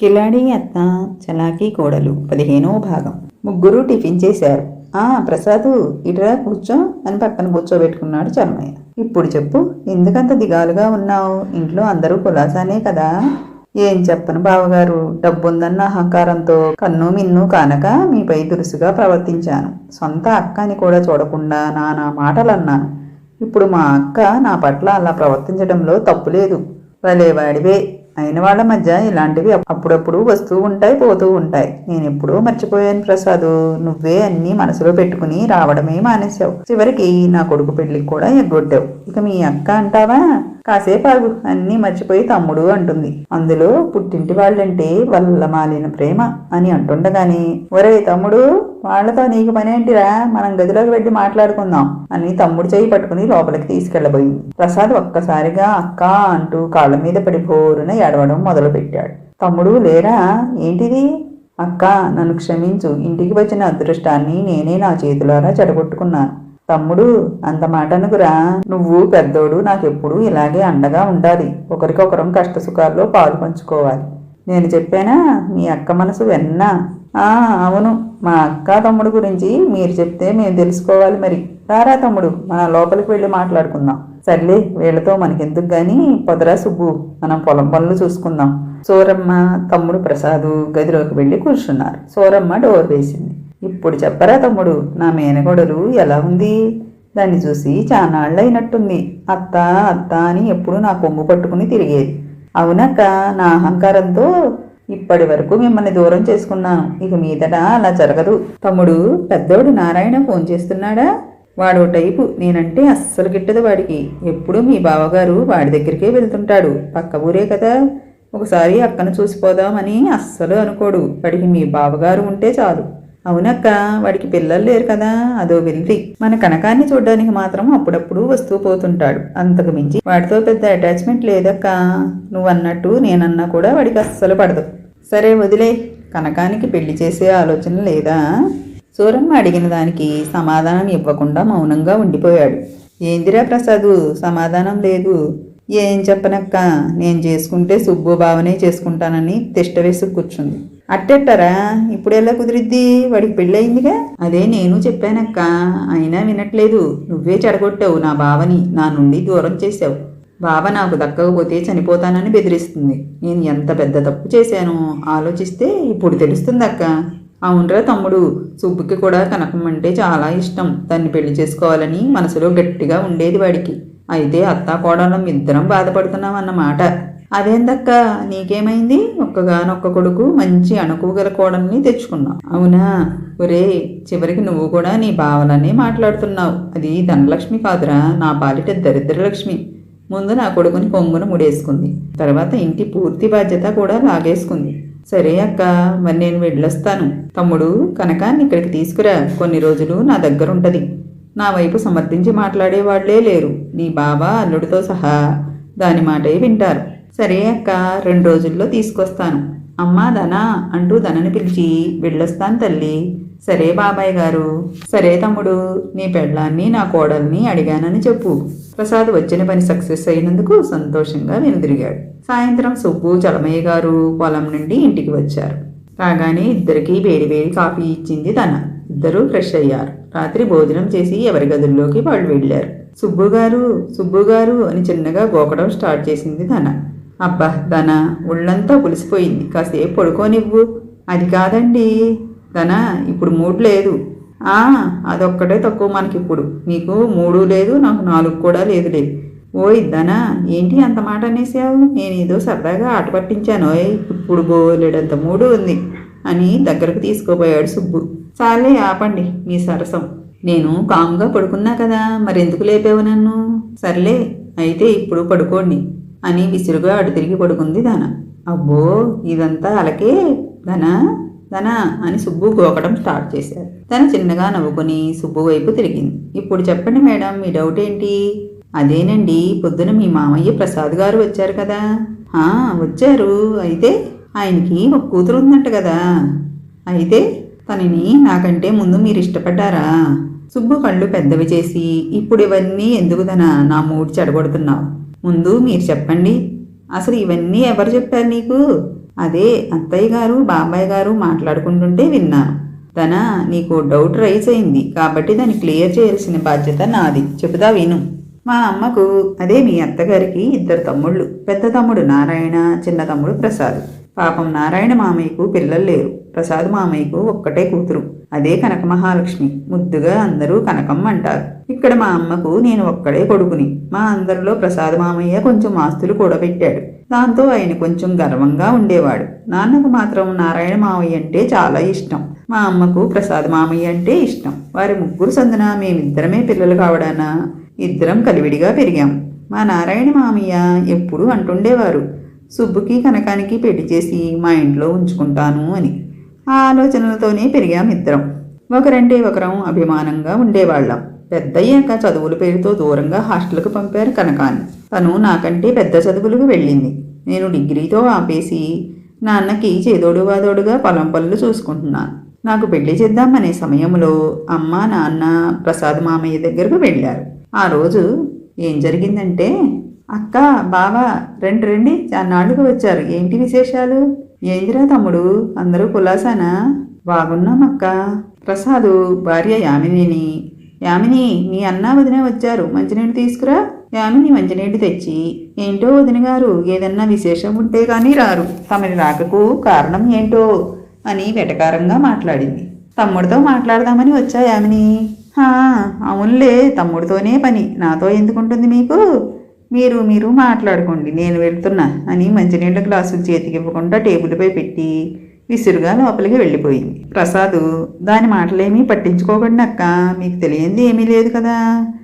కిలాడి అత్త చలాకీ కోడలు. పదిహేనో భాగం. ముగ్గురు టిఫిన్ చేశారు. ఆ ప్రసాదు ఇటురా కూర్చో అని పక్కన కూర్చోబెట్టుకున్నాడు చర్మయ్య. ఇప్పుడు చెప్పు ఎందుకంత దిగాలుగా ఉన్నావు? ఇంట్లో అందరూ కులాసానే కదా. ఏం చెప్పను బావగారు? డబ్బుందన్న అహంకారంతో కన్ను మిన్ను కానక మీపై దురుసుగా ప్రవర్తించాను. సొంత అక్క అని కూడా చూడకుండా నానా మాటలన్నాను. ఇప్పుడు మా అక్క నా పట్ల అలా ప్రవర్తించడంలో తప్పు లేదు. వాడివే అయిన వాళ్ళ మధ్య ఇలాంటివి అప్పుడప్పుడు వస్తూ ఉంటాయి పోతూ ఉంటాయి. నేను ఎప్పుడూ మర్చిపోయాను ప్రసాద్. నువ్వే అన్ని మనసులో పెట్టుకుని రావడమే మానేశావు. చివరికి నా కొడుకు పెళ్ళికి కూడా ఎగ్గొట్టావు. ఇక మీ అక్క అంటావా? కాసేపు ఆగు అన్నీ మర్చిపోయి తమ్ముడు అంటుంది. అందులో పుట్టింటి వాళ్ళంటే వల్ల మాలిన ప్రేమ అని అంటుండగాని ఒరే తమ్ముడు వాళ్ళతో నీకు పనేంటిరా మనం గదిలోకి వెళ్ళి మాట్లాడుకుందాం అని తమ్ముడు చేయి పట్టుకుని లోపలికి తీసుకెళ్ళబోయింది ప్రసాద్ ఒక్కసారిగా అక్క అంటూ కాళ్ళ మీద పడి బోరున ఏడవడం మొదలుపెట్టాడు. తమ్ముడు లేరా? ఏంటిది? అక్క నన్ను క్షమించు. ఇంటికి వచ్చిన అదృష్టాన్ని నేనే నా చేతులారా చెడగొట్టుకున్నాను. తమ్ముడు అంత మాట అనుకురా. నువ్వు పెద్దోడు నాకెప్పుడు ఇలాగే అండగా ఉండాలి. ఒకరికొకరం కష్ట సుఖాల్లో పాలు పంచుకోవాలి. నేను చెప్పానా? మీ అక్క మనసు వెన్నా. ఆ అవును. మా అక్క తమ్ముడు గురించి మీరు చెప్తే మేము తెలుసుకోవాలి మరి. రారా తమ్ముడు మన లోపలికి వెళ్ళి మాట్లాడుకుందాం. సర్లే వీళ్ళతో మనకెందుకు కానీ పొదరా సుబ్బు మనం పొలం పనులు చూసుకుందాం. సూరమ్మ తమ్ముడు ప్రసాదు గదిలోకి వెళ్ళి కూర్చున్నారు. సూరమ్మ డోర్ వేసింది. ఇప్పుడు చెప్పరా తమ్ముడు నా మేనగొడలు ఎలా ఉంది? దాన్ని చూసి చానాళ్ళైనట్టుంది. అయినట్టుంది అత్త అత్త అని ఎప్పుడు నా కొంగు పట్టుకుని తిరిగేది అవునక్క నా అహంకారంతో ఇప్పటి వరకు మిమ్మల్ని దూరం చేసుకున్నాను. ఇక మీదట అలా జరగదు. తమ్ముడు పెద్దోడు నారాయణ ఫోన్ చేస్తున్నాడా? వాడు టైపు. నేనంటే అస్సలు గిట్టదు వాడికి. ఎప్పుడు మీ బావగారు వాడి దగ్గరికే వెళ్తుంటాడు. పక్క ఊరే కదా. ఒకసారి అక్కను చూసిపోదామని అస్సలు అనుకోడు. వాడికి మీ బావగారు ఉంటే చాలు. అవునక్క వాడికి పిల్లలు లేరు కదా అదో వెళ్ళి మన కనకాన్ని చూడడానికి మాత్రం అప్పుడప్పుడు వస్తూ పోతుంటాడు. అంతకు మించి వాడితో పెద్ద అటాచ్మెంట్ లేదక్క. నువ్వు అన్నట్టు నేనన్నా కూడా వాడికి అస్సలు పడదు. సరే వదిలే. కనకానికి పెళ్ళి చేసే ఆలోచన లేదా? సూరమ్మ అడిగిన దానికి సమాధానం ఇవ్వకుండా మౌనంగా ఉండిపోయాడు. ఏందిరా ప్రసాదు సమాధానం లేదు. ఏం చెప్పనక్క? నేను చేసుకుంటే సుబ్బు బావనే చేసుకుంటానని తిష్ట వేసి కూర్చుంది. అట్టెట్టరా? ఇప్పుడు ఎలా కుదిరిద్ది? వాడికి పెళ్ళయిందిగా? అదే నేను చెప్పానక్క. అయినా వినట్లేదు. నువ్వే చెడగొట్టావు నా బావని. నా నుండి దూరం చేశావు. బావ నాకు దక్కకపోతే చనిపోతానని బెదిరిస్తుంది. నేను ఎంత పెద్ద తప్పు చేశానో ఆలోచిస్తే ఇప్పుడు తెలుస్తుందక్క. అవునరా తమ్ముడు. సుబ్బుకి కూడా కనకం అంటే చాలా ఇష్టం. తన్ని పెళ్ళి చేసుకోవాలని మనసులో గట్టిగా ఉండేది వాడికి. అయితే అత్తా కోడలం ఇద్దరం బాధపడుతున్నాం అన్నమాట. అదేందక్క నీకేమైంది? ఒక్కగానొక్క కొడుకు మంచి అణుకుగల కోడల్ని తెచ్చుకున్నావు. అవునా? ఒరే చివరికి నువ్వు కూడా నీ భావలనే మాట్లాడుతున్నావు. అది ధనలక్ష్మి కాదురా నా పాలిట దరిద్రలక్ష్మి ముందు నా కొడుకుని కొంగున ముడేసుకుంది. తర్వాత ఇంటి పూర్తి బాధ్యత కూడా లాగేసుకుంది. సరే అక్క మరి నేను వెళ్ళొస్తాను. తమ్ముడు కనకాన్ని ఇక్కడికి తీసుకురా. కొన్ని రోజులు నా దగ్గర ఉంటుంది నా వైపు సమర్థించి మాట్లాడేవాళ్ళే లేరు. నీ బాబా అల్లుడితో సహా దాని మాటే వింటారు. సరే అక్క రెండు రోజుల్లో తీసుకొస్తాను. అమ్మా ధనా అంటూ ధనని పిలిచి వెళ్ళొస్తాను తల్లి. సరే బాబాయ్ గారు. సరే తమ్ముడు నీ పెళ్ళాన్ని నా కోడల్ని అడిగానని చెప్పు. ప్రసాద్ వచ్చిన పని సక్సెస్ అయినందుకు సంతోషంగా వెనుదిరిగాడు. సాయంత్రం సుబ్బు చలమయ్య గారు పొలం నుండి ఇంటికి వచ్చారు. రాగానే ఇద్దరికీ వేడి వేడి కాఫీ ఇచ్చింది తన ఇద్దరూ ఫ్రెష్ అయ్యారు. రాత్రి భోజనం చేసి ఎవరి గదుల్లోకి వాళ్ళు వెళ్ళారు. సుబ్బు గారు సుబ్బు గారు అని చిన్నగా గోకడం స్టార్ట్ చేసింది ధన. అబ్బా ధన ఒళ్ళంతా పులిసిపోయింది కాసేపు పడుకోనివ్వు. అది కాదండి. ధన ఇప్పుడు మూడు లేదు. ఆ అదొక్కటే తక్కువ మనకి ఇప్పుడు నీకు మూడు లేదు నాకు నాలుగు కూడా లేదులే. ఓయ్ ధన ఏంటి అంత మాట అనేసావు? నేను ఏదో సరదాగా ఆట పట్టించాను. ఓయ్ ఇప్పుడు బోలేడంత మూడు ఉంది అని దగ్గరకు తీసుకోపోయాడు సుబ్బు. చాలే ఆపండి మీ సరసం. నేను కాముగా పడుకున్నా కదా మరెందుకు లేపావు నన్ను? సర్లే అయితే ఇప్పుడు పడుకోండి. అని విసురుగా అటు తిరిగి పడుకుంది ధన. అబ్బో ఇదంతా అలకే ధన ధన అని సుబ్బు గోకడం స్టార్ట్ చేశారు. తన చిన్నగా నవ్వుకొని సుబ్బు వైపు తిరిగింది. ఇప్పుడు చెప్పండి మేడం మీ డౌట్ ఏంటి? అదేనండి పొద్దున మీ మామయ్య ప్రసాద్ గారు వచ్చారు కదా. ఆ వచ్చారు. అయితే ఆయనకి ఒక కూతురు ఉందంట కదా. అయితే తనని నాకంటే ముందు మీరు ఇష్టపడ్డారా? సుబ్బు కళ్ళు పెద్దవి చేసి ఇప్పుడు ఇవన్నీ ఎందుకు తన నా మూడు చెడగొడుతున్నావు? ముందు మీరు చెప్పండి. అసలు ఇవన్నీ ఎవరు చెప్పారు నీకు? అదే అత్తయ్య గారు బాబాయ్ గారు మాట్లాడుకుంటుంటే విన్నాను. తన నీకు డౌట్ రైజ్ అయింది. కాబట్టి దాన్ని క్లియర్ చేయాల్సిన బాధ్యత నాది. చెబుతా విను. మా అమ్మకు అదే మీ అత్తగారికి ఇద్దరు తమ్ముళ్ళు. పెద్ద తమ్ముడు నారాయణ చిన్న తమ్ముడు ప్రసాద్. పాపం నారాయణ మామయ్యకు పిల్లలు లేరు. ప్రసాద్ మామయ్యకు ఒక్కటే కూతురు. అదే కనక మహాలక్ష్మి. ముద్దుగా అందరూ కనకం అంటారు. ఇక్కడ మా అమ్మకు నేను ఒక్కడే కొడుకుని. మా అందరిలో ప్రసాద్ మామయ్య కొంచెం ఆస్తులు కూడా పెట్టాడు. దాంతో ఆయన కొంచెం గర్వంగా ఉండేవాడు. నాన్నకు మాత్రం నారాయణ మామయ్య అంటే చాలా ఇష్టం. మా అమ్మకు ప్రసాద్ మామయ్య అంటే ఇష్టం. వారి ముగ్గురు సందున మేమిద్దరమే పిల్లలు కావడాన ఇద్దరం కలివిడిగా పెరిగాం. మా నారాయణ మామయ్య ఎప్పుడూ అంటుండేవారు సుబ్బుకి కనకానికి పెళ్ళి చేసి మా ఇంట్లో ఉంచుకుంటాను అని. ఆ ఆలోచనలతోనే పెరిగాం ఇద్దరం. ఒకరంటే ఒకరం అభిమానంగా ఉండేవాళ్ళం. పెద్దయ్యాక చదువుల పేరుతో దూరంగా హాస్టల్కు పంపారు కనకాన్ని తను నాకంటే పెద్ద చదువులకు వెళ్ళింది. నేను డిగ్రీతో ఆపేసి నాన్నకి చేదోడు వాదోడుగా పొలం పనులు చూసుకుంటున్నాను. నాకు పెళ్ళి చేద్దామనే సమయంలో అమ్మ నాన్న ప్రసాద్ మామయ్య దగ్గరకు వెళ్ళారు. ఆ రోజు ఏం జరిగిందంటే అక్క బావా రండి రండి చాన్నాళ్ళుగా వచ్చారు. ఏంటి విశేషాలు? ఏందిరా తమ్ముడు? అందరూ కులాసానా? బాగున్నామక్క ప్రసాదు భార్య యామినిని. యామిని మీ అన్న వదిన వచ్చారు. మంచినీళ్ళు తీసుకురా. యామిని మంచినీళ్ళు తెచ్చి ఏంటో వదిన గారు ఏదన్నా విశేషం ఉంటే కానీ రారు. తమని రాకకు కారణం ఏంటో? అని వెటకారంగా మాట్లాడింది. తమ్ముడితో మాట్లాడదామని వచ్చా యామిని? అవునులే తమ్ముడితోనే పని. నాతో ఎందుకుంటుంది మీకు? మీరు మీరు మాట్లాడుకోండి నేను వెళ్తున్నా అని మంచినీళ్ళ గ్లాసులు చేతికి ఇవ్వకుండా టేబుల్పై పెట్టి విసురుగా లోపలికి వెళ్ళిపోయింది. ప్రసాదు దాని మాటలేమీ పట్టించుకోకండి అక్క మీకు తెలియంది ఏమీ లేదు కదా.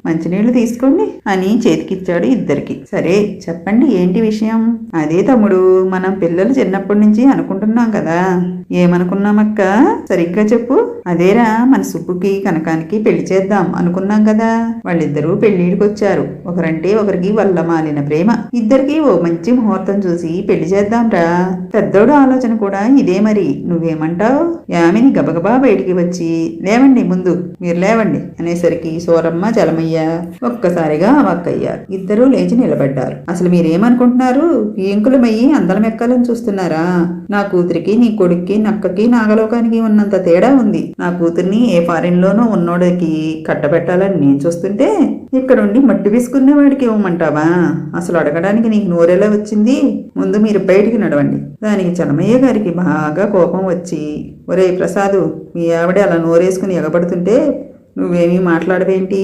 మంచినీళ్ళు తీసుకోండి అని చేతికిచ్చాడు ఇద్దరికి. సరే చెప్పండి ఏంటి విషయం? అదే తమ్ముడు మనం పిల్లలు చిన్నప్పటి నుంచి అనుకుంటున్నాం కదా. ఏమనుకున్నామక్క? సరిగ్గా చెప్పు. అదేరా మన సుబ్బుకి కనకానికి పెళ్ళి చేద్దాం అనుకున్నాం కదా. వాళ్ళిద్దరూ పెళ్ళిడికి వచ్చారు. ఒకరంటే ఒకరికి వల్ల మాలిన ప్రేమ. ఇద్దరికి ఓ మంచి ముహూర్తం చూసి పెళ్ళి చేద్దాంరా. పెద్దోడు ఆలోచన కూడా ఇదే మరి. నువ్వేమంటావు? యామిని గబగబా బయటికి వచ్చి లేవండి ముందు మీరు లేవండి అనేసరికి సోరమ్మ అయ్యా? ఒక్కసారిగా అవాక్కయ్యారు ఇద్దరూ లేచి నిలబడ్డారు. అసలు మీరేమనుకుంటున్నారు? ఏంకులమయ్యి అందలం ఎక్కాలని చూస్తున్నారా? నా కూతురికి నీ కొడుక్కి నక్కకి నాగలోకానికి ఉన్నంత తేడా ఉంది. నా కూతుర్ని ఏ ఫారిన్ లోనో ఉన్నోడికి కట్టబెట్టాలని నేను చూస్తుంటే ఇక్కడుండి మట్టి విసుకునే వాడికి ఇవ్వమంటావా? అసలు అడగడానికి నీకు నోరెలా వచ్చింది? ముందు మీరు బయటికి నడవండి. దానికి చలమయ్య గారికి బాగా కోపం వచ్చి ఒరే ప్రసాదు మీ ఆవిడ అలా నోరేసుకుని ఎగబడుతుంటే నువ్వేమీ మాట్లాడవేంటి?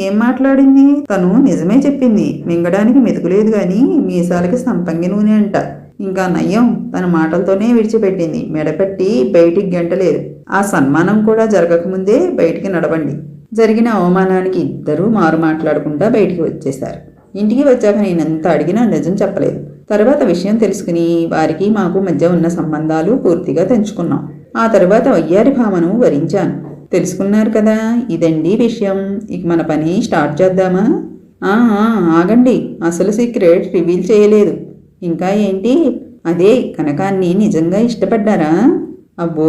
ఏం మాట్లాడింది? తను నిజమే చెప్పింది. మింగడానికి మెతుకులేదు గాని మీసాలకి సంపంగి నూనె అంట. ఇంకా నయ్యం తన మాటలతోనే విడిచిపెట్టింది. మెడపెట్టి బయటికి గంటలేదు. ఆ సన్మానం కూడా జరగకముందే బయటికి నడవండి. జరిగిన అవమానానికి ఇద్దరూ మారు మాట్లాడకుండా బయటికి వచ్చేశారు. ఇంటికి వచ్చాక నేను ఎంత అడిగినా నిజం చెప్పలేదు. తర్వాత విషయం తెలుసుకుని వారికి మాకు మధ్య ఉన్న సంబంధాలు పూర్తిగా తెంచుకున్నాం. ఆ తర్వాత వయ్యారి భామను వరించాను. తెలుసుకున్నారు కదా? ఇదండి విషయం. ఇక మన పని స్టార్ట్ చేద్దామా? ఆగండి. అసలు సీక్రెట్ రివీల్ చేయలేదు. ఇంకా ఏంటి? అదే కనకాన్ని నిజంగా ఇష్టపడ్డారా? అబ్బో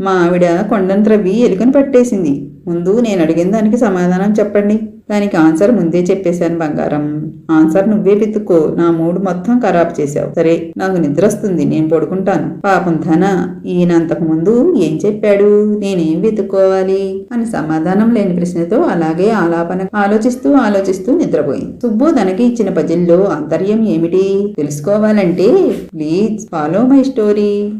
మా ఆవిడ కొండంత్రవి ఎలుకను పట్టేసింది. ముందు నేను అడిగిన దానికి సమాధానం చెప్పండి. దానికి ఆన్సర్ ముందే చెప్పేశాను బంగారం. ఆన్సర్ నువ్వే వెతుక్కో. నా మూడు మొత్తం ఖరాబ్ చేశావు. సరే నాకు నిద్ర వస్తుంది నేను పడుకుంటాను. పాపం ధన ఈయన అంతకు ముందు ఏం చెప్పాడు? నేనేం వెతుక్కోవాలి? అని సమాధానం లేని ప్రశ్నతో అలాగే ఆలాపన ఆలోచిస్తూ ఆలోచిస్తూ నిద్రపోయింది. సుబ్బు తనకి ఇచ్చిన పజిల్లో ఆంతర్యం ఏమిటి? తెలుసుకోవాలంటే ప్లీజ్ ఫాలో మై స్టోరీ.